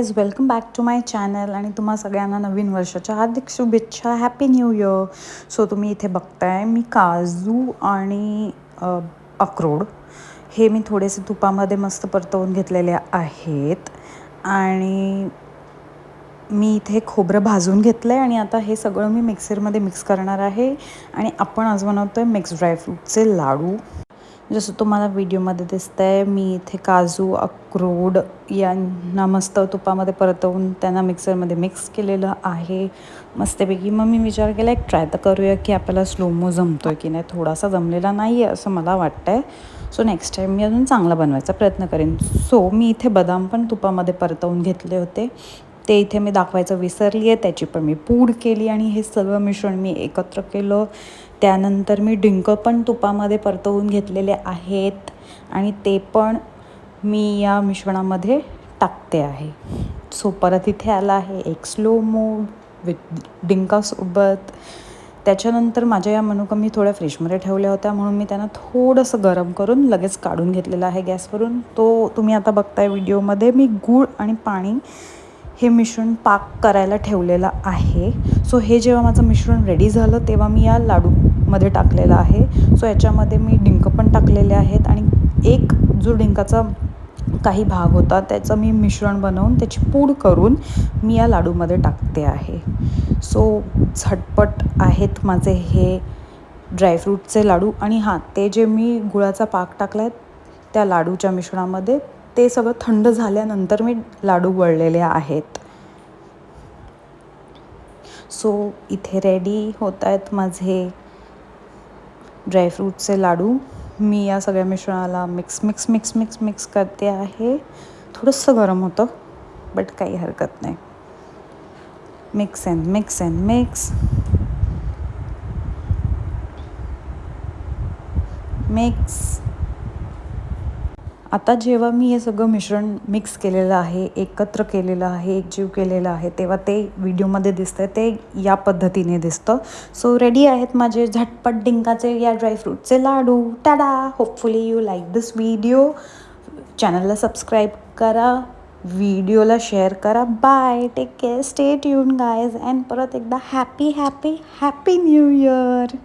Guys welcome back to my channel आणि तुम्हा सगळ्यांना नवीन वर्षाच्या हार्दिक शुभेच्छा. हॅपी न्यू इयर सो तुम्ही इथे बघताय मी काजू आणि अक्रोड हे मी थोडेसे तुपामध्ये मस्त परतवून घेतलेले आहेत. आणि मी इथे खोबरं भाजून घेतलं आहे आणि आता हे सगळं मी मिक्सरमध्ये मिक्स करणार आहे. आणि आपण आज बनवतो आहे मिक्स ड्रायफ्रूटचे लाडू. जसं तुम्हाला व्हिडिओमध्ये दिसतं आहे मी इथे काजू अक्रोड यांना मस्त तुपामध्ये परतवून त्यांना मिक्सरमध्ये मिक्स केलेलं आहे. मस्तपैकी. मग मी विचार केला एक ट्राय तर करूया की आपल्याला स्लोमो जमतो आहे की नाही. थोडासा जमलेला नाही आहे असं मला वाटतं आहे सो नेक्स्ट टाईम मी अजून चांगला बनवायचा प्रयत्न करेन. सो मी इथे बदाम पण तुपामध्ये परतवून घेतले होते. ते इथे मी दाखवायचं विसरली आहे त्याची पण मी पूड केली आणि हे सगळं मिश्रण मी एकत्र केलं. त्यानंतर मी डिंक पण तुपामध्ये परतवून घेतलेले आहेत आणि ते पण मी या मिश्रणामध्ये टाकते आहे. सो परत इथे आला आहे एक स्लो मोड विथ डिंकासोबत त्याच्यानंतर माझ्या या मनुका मी थोड्या फ्रीजमध्ये ठेवल्या होत्या म्हणून मी त्यांना थोडंसं गरम करून लगेच काढून घेतलेलं आहे गॅसवरून. तो तुम्ही आता बघताय व्हिडिओमध्ये मी गूळ आणि पाणी हे मिश्रण पाक करायला ठेवलेलं आहे. सो हे जेव्हा माझं मिश्रण रेडी झालं तेव्हा मी या लाडूमध्ये टाकलेलं आहे. सो याच्यामध्ये मी डिंक पण टाकलेले आहेत आणि एक जो डिंकाचा काही भाग होता त्याचं मी मिश्रण बनवून त्याची पूड करून मी या लाडूमध्ये टाकते आहे. सो झटपट आहेत माझे हे ड्रायफ्रूटचे लाडू. आणि हां ते जे मी गुळाचा पाक टाकला आहे त्या लाडूच्या मिश्रणामध्ये ते सगळं थंड झाल्यानंतर मी लाडू वळलेले आहेत. सो इथे रेडी होत आहेत माझे ड्रायफ्रूटचे लाडू. मी या सगळ्या मिश्रणाला mix mix mix mix mix करते आहे. थोडंसं गरम होतं बट काही हरकत नाही. Mix and mix and mix mix आता जेव्हा मी हे सगळं मिश्रण मिक्स केलेलं आहे एकत्र केलेलं आहे एकजीव केलेलं आहे तेव्हा ते व्हिडिओमध्ये दिसतं ते या पद्धतीने दिसतं. सो रेडी आहेत माझे झटपट डिंकाचे या ड्रायफ्रूटचे लाडू. Tada hopefully you like this video चॅनलला सबस्क्राईब करा व्हिडिओला शेअर करा. Bye take care stay tuned guys and परत एकदा happy happy happy new year